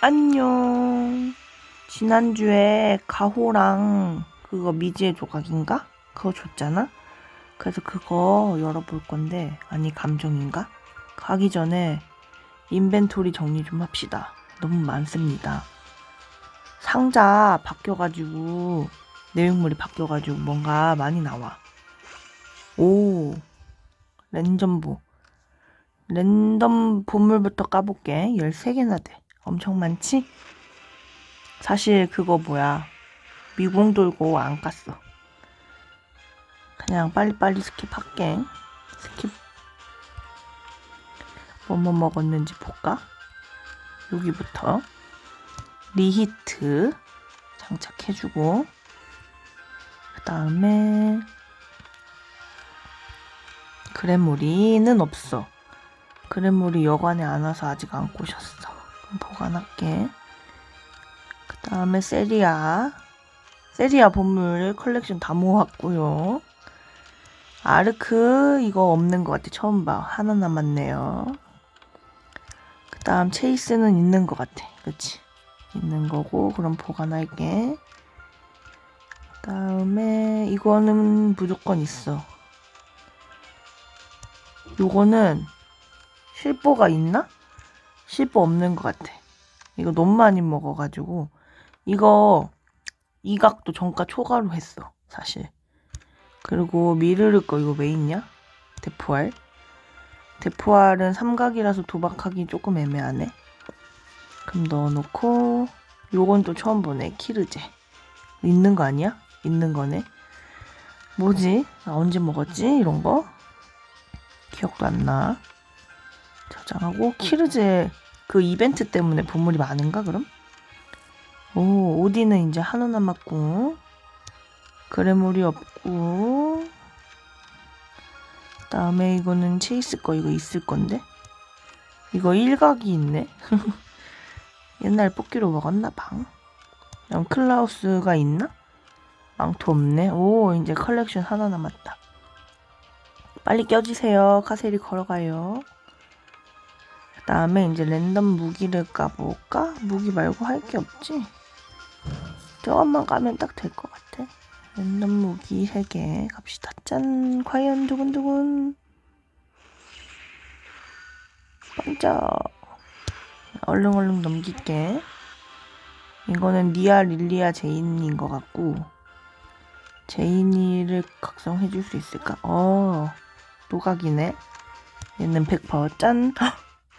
안녕. 지난주에 가호랑 그거 미지의 조각인가? 그거 줬잖아? 그래서 그거 열어볼 건데, 아니, 감정인가? 가기 전에 인벤토리 정리 좀 합시다. 너무 많습니다. 상자 바뀌어가지고, 내용물이 바뀌어가지고 뭔가 많이 나와. 오, 랜덤보. 랜덤 보물부터 까볼게. 13개나 돼. 엄청 많지? 사실 그거 뭐야. 미궁 돌고 안 깠어. 그냥 빨리빨리 스킵할게. 스킵. 뭐뭐 먹었는지 볼까? 여기부터. 리히트 장착해주고. 그 다음에 그래모리는 없어. 그래물이 여관에 안 와서 아직 안 꼬셨어. 보관할게. 그 다음에 세리아. 세리아 보물 컬렉션 다 모았고요. 아르크 이거 없는 것 같아. 처음 봐. 하나 남았네요. 그 다음 체이스는 있는 것 같아. 그치? 있는 거고 그럼 보관할게. 그 다음에 이거는 무조건 있어. 요거는 실보가 있나? 실보 없는 것 같아. 이거 너무 많이 먹어가지고 이거 이 각도 정가 초과로 했어 사실. 그리고 미르르 거 이거 왜 있냐? 대포알. 대포알은 삼각이라서 도박하기 조금 애매하네. 그럼 넣어놓고 요건 또 처음 보네 키르제. 있는 거 아니야? 있는 거네. 뭐지? 나 언제 먹었지? 이런 거? 기억도 안 나. 저장하고 키르제 그 이벤트 때문에 보물이 많은가 그럼? 오 오디는 이제 하나 남았고 그래물이 없고 그다음에 이거는 체이스 거 이거 있을 건데? 이거 일각이 있네. 옛날 뽑기로 먹었나 방? 그럼 클라우스가 있나? 망토 없네. 오 이제 컬렉션 하나 남았다. 빨리 껴주세요. 카셀이 걸어가요. 그 다음에 이제 랜덤 무기를 까볼까? 무기 말고 할 게 없지? 저것만 까면 딱 될 것 같아. 랜덤 무기 3개 갑시다. 짠! 과연 두근두근. 반짝. 얼른 얼른 넘길게. 이거는 리아, 릴리아, 제인인 것 같고 제인이를 각성해줄 수 있을까? 어, 노각이네. 얘는 100% 짠!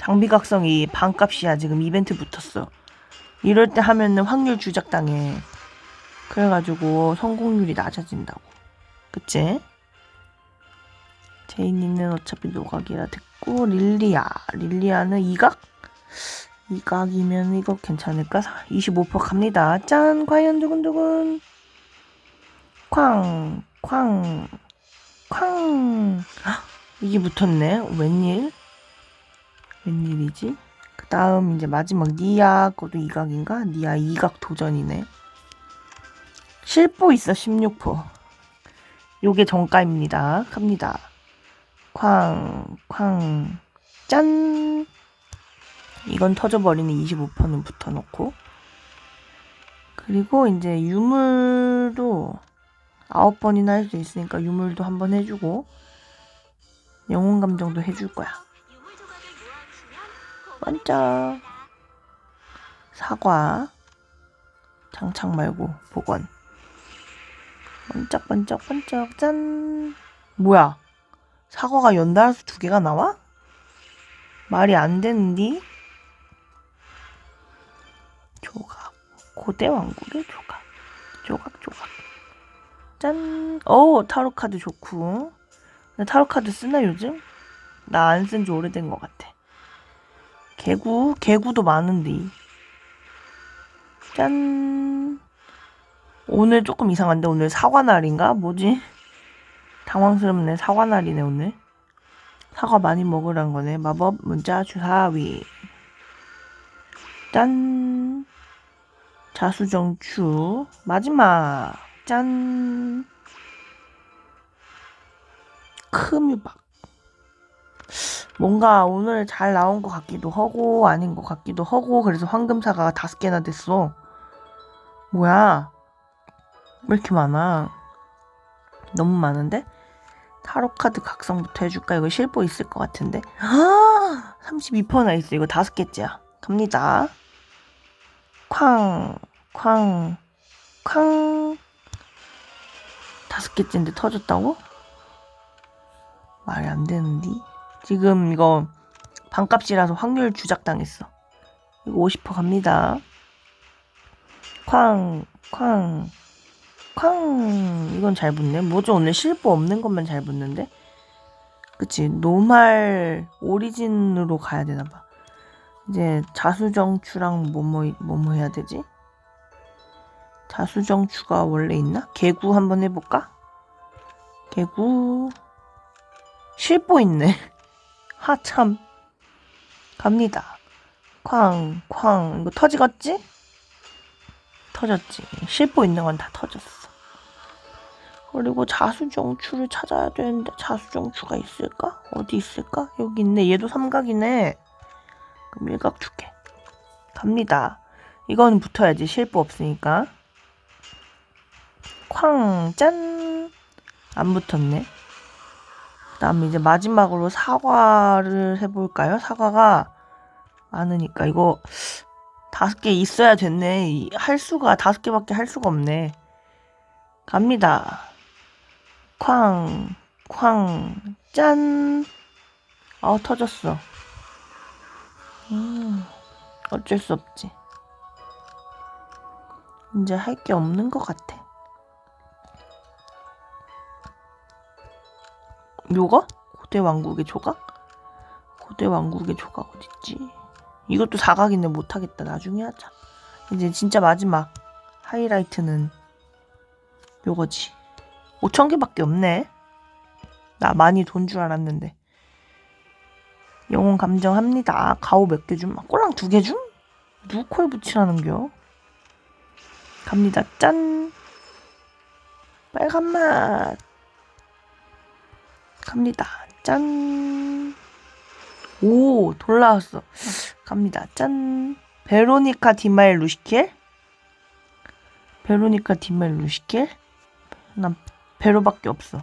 헉! 장비 각성이 반값이야. 지금 이벤트 붙었어. 이럴 때 하면은 확률 주작당해. 그래가지고 성공률이 낮아진다고. 그치? 제인이는 어차피 노각이라 됐고, 릴리아. 릴리아는 이각? 이각이면 이거 괜찮을까? 25% 갑니다. 짠! 과연 두근두근. 쾅, 쾅, 쾅. 헉, 이게 붙었네. 웬일? 웬일이지? 그 다음 이제 마지막 니아 거도 이각인가? 니아 이각 도전이네. 실보 있어 16%. 요게 정가입니다. 갑니다. 쾅, 쾅, 짠! 이건 터져버리는 25%는 붙어놓고. 그리고 이제 유물도 9번이나 할 수 있으니까 유물도 한번 해주고, 영혼 감정도 해줄 거야. 반짝 사과. 장착 말고 복원. 반짝반짝반짝 짠. 뭐야? 사과가 연달아서 두 개가 나와? 말이 안 되는디? 조각. 고대 왕국의 조각. 조각 조각. 짠. 오 타로 카드 좋고. 근데 타로 카드 쓰나 요즘? 나 안 쓴 지 오래된 것 같아 개구, 개구도 많은데. 짠. 오늘 조금 이상한데, 오늘 사과날인가? 뭐지? 당황스럽네. 사과날이네, 오늘. 사과 많이 먹으란 거네. 마법 문자 주사위. 짠. 자수정추. 마지막. 짠. 크뮤박. 뭔가 오늘 잘 나온 것 같기도 하고 아닌 것 같기도 하고 그래서 황금사과가 다섯 개나 됐어. 뭐야? 왜 이렇게 많아? 너무 많은데? 타로 카드 각성부터 해줄까? 이거 실보 있을 것 같은데. 아, 32%나 있어. 이거 다섯 개째야. 갑니다. 쾅, 쾅, 쾅. 다섯 개째인데 터졌다고? 말이 안 되는데. 지금 이거 반값이라서 확률 주작당했어. 이거 50% 갑니다. 쾅, 쾅, 쾅. 이건 잘 붙네. 뭐죠? 오늘 실버 없는 것만 잘 붙는데? 그치. 노말 오리진으로 가야 되나봐. 이제 자수정추랑 뭐뭐, 뭐뭐 해야 되지? 자수정추가 원래 있나? 개구 한번 해볼까? 개구. 실보 있네. 하참. 갑니다. 쾅, 쾅. 이거 터지겠지? 터졌지. 실보 있는 건 다 터졌어. 그리고 자수정추를 찾아야 되는데 자수정추가 있을까? 어디 있을까? 여기 있네. 얘도 삼각이네. 그럼 일각 줄게. 갑니다. 이건 붙어야지. 실보 없으니까. 쾅, 짠. 안 붙었네. 그다음에 이제 마지막으로 사과를 해볼까요? 사과가 많으니까 이거 다섯 개 있어야 됐네. 이- 할 수가 다섯 개밖에 할 수가 없네. 갑니다. 쾅, 쾅, 짠. 아 터졌어. 음, 어쩔 수 없지. 이제 할 게 없는 것 같아. 요거? 고대 왕국의 조각? 고대 왕국의 조각 어딨지? 이것도 사각인데 못하겠다. 나중에 하자. 이제 진짜 마지막 하이라이트는 요거지. 5천 개밖에 없네. 나 많이 돈 줄 알았는데. 영혼 감정합니다. 가오 몇 개 줌? 꼴랑 두 개 줌? 누구 코에 붙이라는겨? 갑니다. 짠! 빨간 맛! 갑니다. 짠! 오, 돌아왔어. 갑니다. 짠! 베로니카 디마일 루시킬? 베로니카 디마일 루시킬? 난 베로밖에 없어.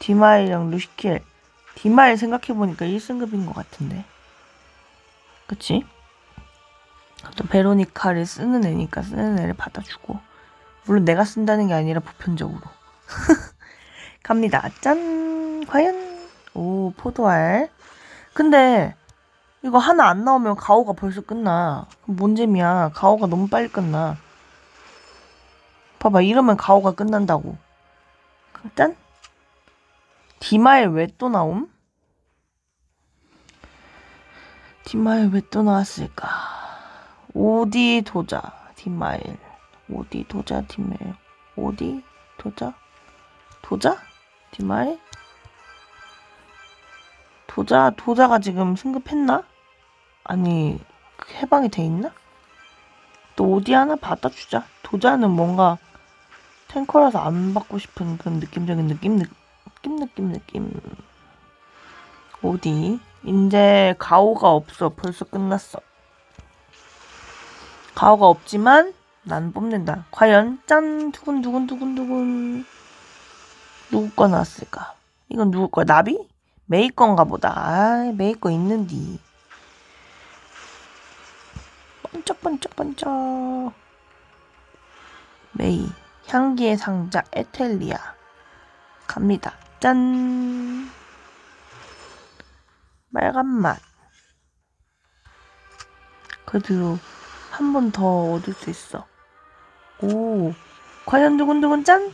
디마일이랑 루시킬. 디마일 생각해보니까 1승급인 것 같은데. 그치? 또 베로니카를 쓰는 애니까 쓰는 애를 받아주고. 물론 내가 쓴다는 게 아니라 보편적으로. 갑니다. 짠! 과연? 오, 포도알. 근데, 이거 하나 안 나오면 가오가 벌써 끝나. 뭔 재미야. 가오가 너무 빨리 끝나. 봐봐, 이러면 가오가 끝난다고. 짠! 디마일 왜또 나옴? 디마일 왜 또 나왔을까? 오디 도자, 디마일. 오디 도자, 디마일. 오디 도자? 도자? 디마일? 도자, 도자가 지금 승급했나? 아니, 해방이 돼 있나? 또 오디 하나 받아주자. 도자는 뭔가 탱커라서 안 받고 싶은 그런 느낌적인 느낌? 느낌, 느낌, 느낌. 오디. 이제 가오가 없어. 벌써 끝났어. 가오가 없지만 난 뽑는다. 과연 짠 두근 두근 두근 두근 누구 거 나왔을까? 이건 누구 거야? 나비? 메이 건가 보다. 아, 메이 거 있는디. 번쩍번쩍번쩍. 메이. 향기의 상자 에텔리아. 갑니다. 짠. 빨간 맛. 그래도 한 번 더 얻을 수 있어. 오. 과연 두근두근 짠?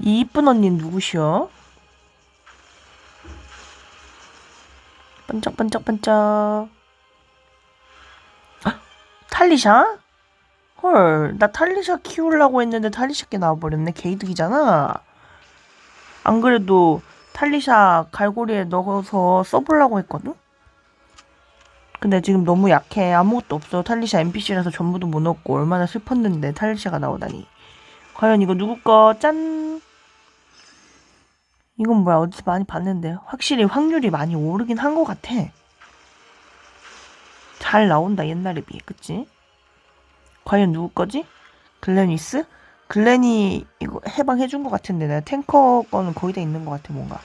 이 이쁜 언니 누구시여? 번쩍번쩍번쩍. 아, 탈리샤? 헐, 나 탈리샤 키우려고 했는데 탈리샤께 나와버렸네. 게이득이잖아. 안 그래도 탈리샤 갈고리에 넣어서 써보려고 했거든? 근데 지금 너무 약해. 아무것도 없어. 탈리샤 NPC라서 전부도 못 넣고 얼마나 슬펐는데 탈리샤가 나오다니. 과연 이거 누구 거? 짠! 이건 뭐야? 어디서 많이 봤는데. 확실히 확률이 많이 오르긴 한 것 같아. 잘 나온다 옛날에 비해. 그치? 과연 누구 거지? 글래니스? 글래니 이거 해방해준 것 같은데. 내가 탱커 거는 거의 다 있는 것 같아 뭔가.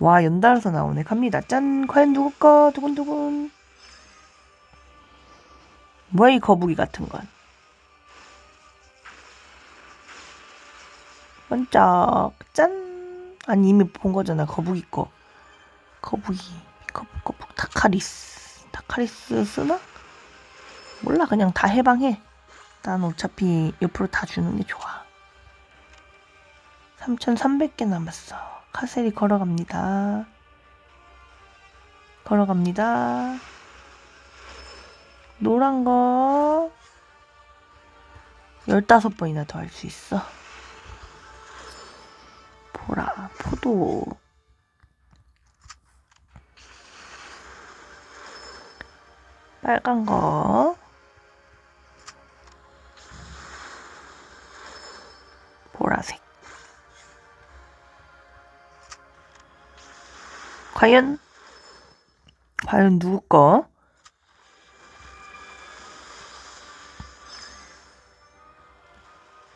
와 연달아서 나오네. 갑니다. 짠! 과연 누구 거? 두근두근. 뭐야 이 거북이 같은 건? 반짝 짠 아니 이미 본 거잖아. 거북이 거. 거북이. 거북 거북 타카리스. 타카리스 쓰나? 몰라. 그냥 다 해방해. 난 어차피 옆으로 다 주는 게 좋아. 3300개 남았어. 카셀이 걸어갑니다. 걸어갑니다. 노란 거 15번이나 더 할 수 있어 보라 포도 빨간 거 보라색 과연 과연 누구 거?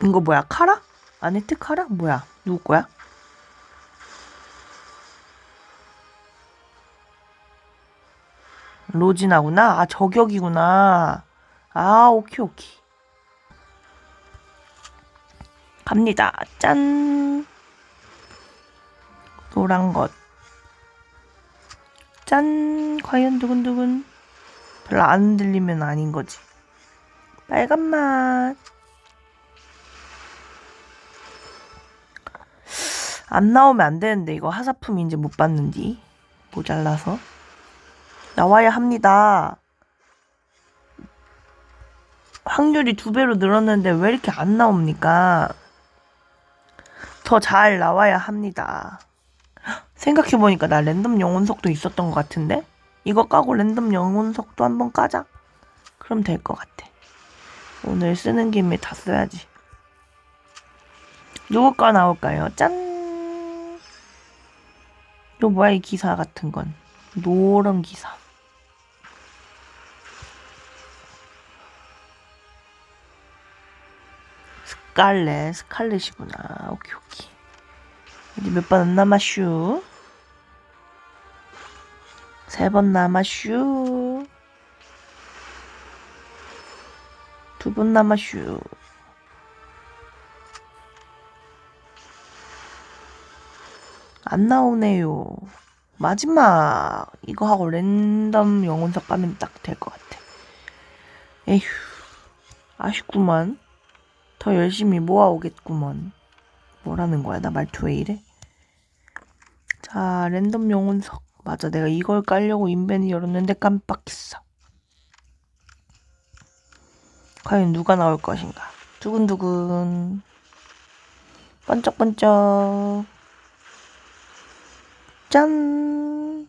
이거 뭐야 카라? 아네트 카라? 뭐야 누구 거야? 로지나구나 아 저격이구나 아 오케이 오케이 갑니다 짠 노란 것 짠! 과연 두근두근. 별로 안 들리면 아닌 거지. 빨간 맛. 안 나오면 안 되는데, 이거 하사품 이제 못 봤는디. 모자라서. 나와야 합니다. 확률이 두 배로 늘었는데 왜 이렇게 안 나옵니까? 더 잘 나와야 합니다. 생각해보니까 나 랜덤 영혼석도 있었던 것 같은데? 이거 까고 랜덤 영혼석도 한번 까자. 그럼 될 것 같아. 오늘 쓰는 김에 다 써야지. 누구 거 나올까요? 짠! 또 뭐야 이 기사 같은 건. 노란 기사. 스칼렛, 스칼렛이구나. 오케이, 오케이. 이제 몇 번 안 남았슈. 세 번 남았슈. 두 번 남았슈. 안 나오네요. 마지막 이거 하고 랜덤 영혼석 가면 딱 될 것 같아. 에휴, 아쉽구만. 더 열심히 모아오겠구먼. 뭐라는 거야? 나 말투 왜 이래? 자, 랜덤 영혼석. 맞아, 내가 이걸 깔려고 인벤을 열었는데 깜빡했어. 과연 누가 나올 것인가? 두근두근. 번쩍번쩍. 짠!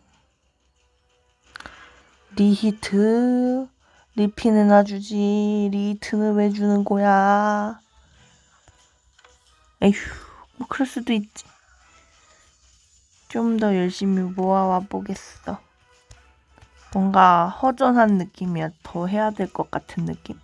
리히트. 리피는 놔주지. 리히트는 왜 주는 거야? 에휴, 뭐 그럴 수도 있지. 좀 더 열심히 모아와 보겠어. 뭔가 허전한 느낌이야. 더 해야 될 것 같은 느낌.